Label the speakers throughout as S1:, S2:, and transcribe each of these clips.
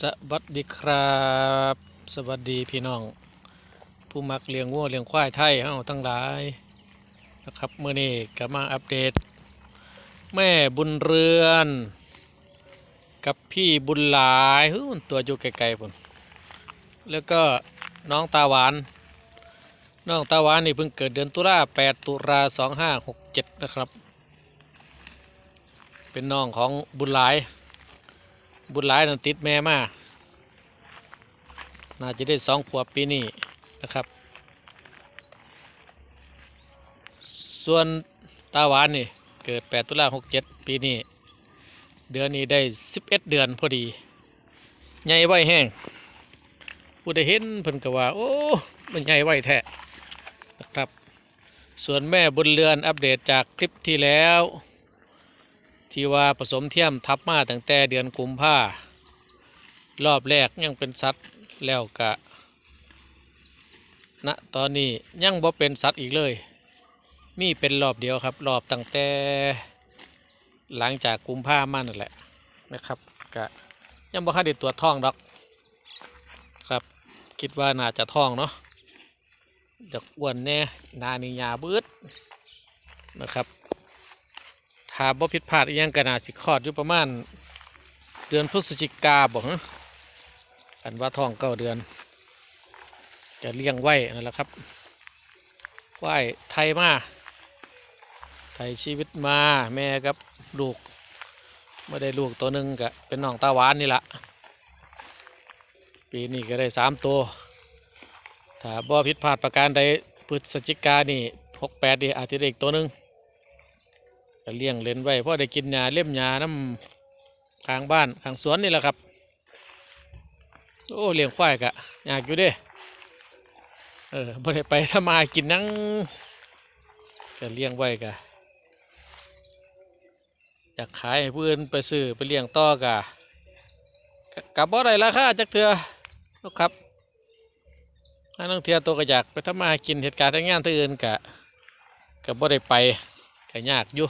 S1: สวัสดีครับ สวัสดีพี่น้อง ผู้มักเลี้ยงวัวเลี้ยงควายไทยเฮาทั้งหลายนะครับเมื่อนี้ก็มาอัปเดต แม่บุญเรือน กับพี่บุญหลายฮึมันตัวอยู่ไกลๆพุ่นแล้วก็น้องตาหวาน น้องตาหวานนี่เพิ่งเกิดเดือนตุลา8ตุลา2567 นะครับ เป็นน้องของบุญหลาย บุญหลายนั้นติดแม่มาน่าจะได้สองขวบปีนี้นะครับ ส่วนตาหวานนี่เกิด 8 ตุลา67ปีนี้ เดือนนี้ได้ 11 เดือนพอดี ใหญ่ไวแห้งผู้ได้เห็นเพิ่นก็ว่า โอ้ มันใหญ่ไวแท้นะครับ ส่วนแม่บุญเรือนอัปเดตจากคลิปที่แล้ว ที่ว่าผสมเทียมทับมาตั้งแต่เดือนกุมภารอบแรกยังเป็นสัตว์แล้วกะณตอนนี้ยังบ่เป็นสัตว์อีกเลย มีเป็นรอบเดียวครับ รอบตั้งแต่หลังจากกุมภามานั่นแหละนะครับกะยังบ่ค่าได้ตรวท้องดอกครับคิดว่าน่าจะท้องเนาะจากอ้วนแน่นานิยาบืดนะครับ ถ้าบ่ผิดพลาดอิหยังก็น่าสิคลอดอยู่ประมาณ เดือนพฤศจิกาบ่ฮะอันว่าท้องเก้าเดือน จะเลี้ยงไว้นั่นแหละครับไหวไทยมาไทยชีวิตมาแม่กับลูกไม่ได้ลูกตัวหนึ่งก็เป็นน้องตาหวานนี่ละปีนี้ก็ได้สามตัว ถ้าบ่ผิดพลาดประการใดพฤศจิกานี่หกแปดนี่อาจจะได้อีกตัวหนึ่ง ก็เลี้ยงเล่นไว้พราะได้กินหญ้าเล่มหญ้าน้ำข้างบ้านข้างสวนนี่แหละครับ โอ้เลี้ยงควายกะอยากอยู่เด้เออบ่ได้ไปทำมากินนั่งก็เลี้ยงไว้กะอยากขายให้ผู้อื่นไปซื้อไปเลี้ยงต่อกะกับบ่ได้ราคาจักเถื่อนะครับถ้านังเทียตัวก็อยากไปทำมาหากินเหตุการณ์ทั้งงานที่อื่นกะกับบ่ได้ไปก็ยากอยู่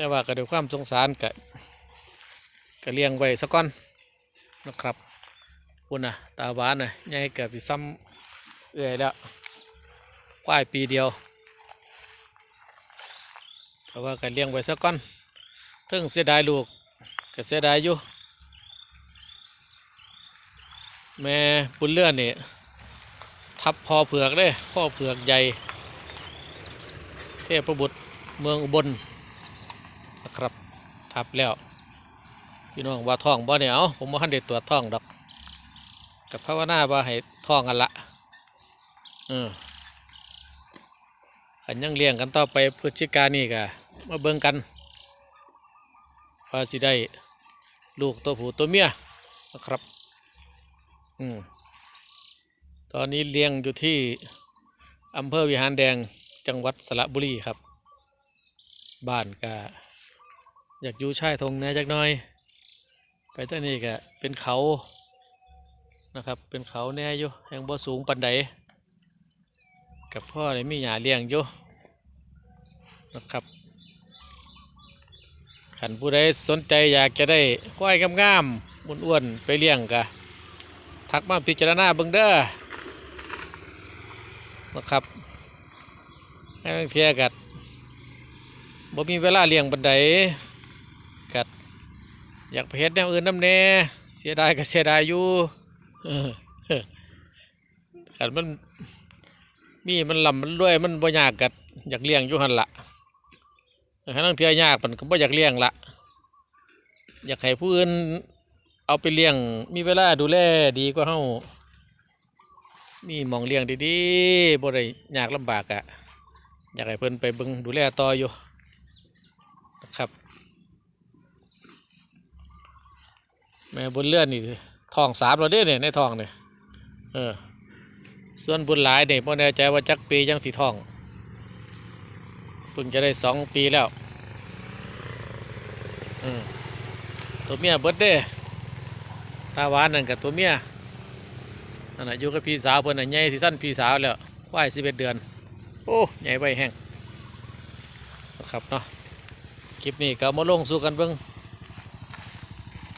S1: แต่ว่าก็ด้วยความสงสารก็ก็เลี้ยงไว้สักก้อนนะครับคุณนะตาหวานน่ะใหญ่เกือบสิซ้ำเอื่อยแล้วควายปีเดียวแต่ว่าก็เลี้ยงไว้สักก้อนเพิ่งเสียดายลูกก็เสียดายอยู่แม่บุญเลื่อนนี่ทับพอเผือกเด้พ่อเผือกใหญ่ เทพบุตรเมืองอุบล นะครับ ทับแล้วพี่น้องว่าท่องบ่เนี่ยเอาผมว่าทันเด็ดตรวท่องดอก กับภาวนาว่าให้ท่องกันละเออขันยังเลี้ยงกันต่อไปพฤศจิกานี่กะมาเบิ่งกันว่าสิได้ลูกตัวผู้ตัวเมียนะครับ อืมตอนนี้เลี้ยงอยู่ที่อำเภอวิหารแดงจังหวัดสระบุรีครับ บ้านก็ อยากอยู่ชายทงแน่จักหน่อย ไปตั้งนี้ก็เป็นเขานะครับ เป็นเขาแน่อยู่แห่งบ่สูงปันใดกับพ่อได้มีหยาเลี้ยงอยู่นะครับขันผู้ใดสนใจอยากจะได้ควายงามๆอ้วนๆไปเลี้ยงก็ทักมาพิจารณาเบิ่งเด้อนะครับให้เทียกัดบ่มีเวลาเลี้ยงบันได อยากไปเฮ็ดแนวอื่นน้ำแน่เสียดายก็เสียดายอยู่เออกัดมันมีมันลำมันรวยมันบ่ยากกัดอยากเลี้ยงอยู่หันละถ้าบางเทียยากมันก็บ่อยากเลี้ยงละอยากให้ผู้อื่นเอาไปเลี้ยง มีเวลาดูแลดีกว่าเฮามีมองเลี้ยงดีๆบ่ได้ยากลำบากอะอยากให้เพิ่นไปเบิ่งดูแลต่ออยู่นะครับ ม่บุญเลื่อนนี่ท้องสามแล้วเด้เนี่ยในท้องเนี่ยเออ ส่วนบุญหลายเนี่ยพ่อแน่ใจว่าจักปียังสีท้องเพิ่งจะได้สองปีแล้วออตัวเมียเบิดเด้ตาหวานนั่นกับตัวเมียนั่นน่ะอยู่กับพี่สาวเพิ่นน่ะใหญ่สิท่านพี่สาวแล้วว่ายสิบเอ็ดเดือน โอ้ใหญ่ใบแห้งนะครับเนาะคลิปนี้ก็มาลงสู่กันเบิ้ง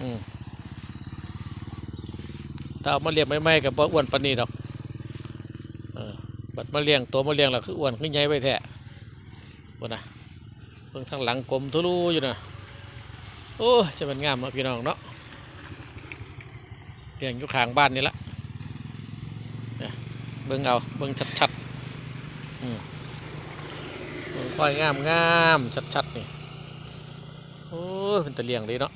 S1: อืม ถ้าเอามาเลี้ยงไม่ไม่กับอ้วนปานนี้ดอกบัดมาเลี้ยงตัวมาเลี้ยงแล้วคืออ้วนคือใหญ่ไว้แท้บ่นะเบิ่งทางหลังกลมทุลุอยู่นะโอ้จะเป็นงามนาะพี่น้องเนาะเลี้ยงอยู่ข้างบ้านนี่ละเนี่ยเบิ่งเอาเบิ่งชัดๆอืมเบิ่งควายงามงามชัดๆนี่โอ้เป็นตะเลียงเลยเนาะ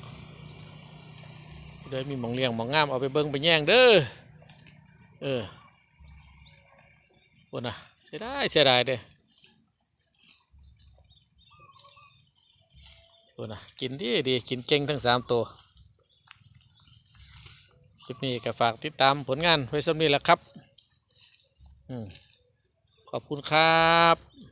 S1: ดี๋ยมีหมองเลี้ยงหมองงามเอาไปเบิ้งไปแย่งเด้อเออคนน่ะเสียดายเสียดายเด้อคนน่ะกินดีดีกินเก่งทั้งสามตัวคลิปนี้ก็ฝากติดตามผลงานไว้สำนี้แหละครับอืมขอบคุณครับ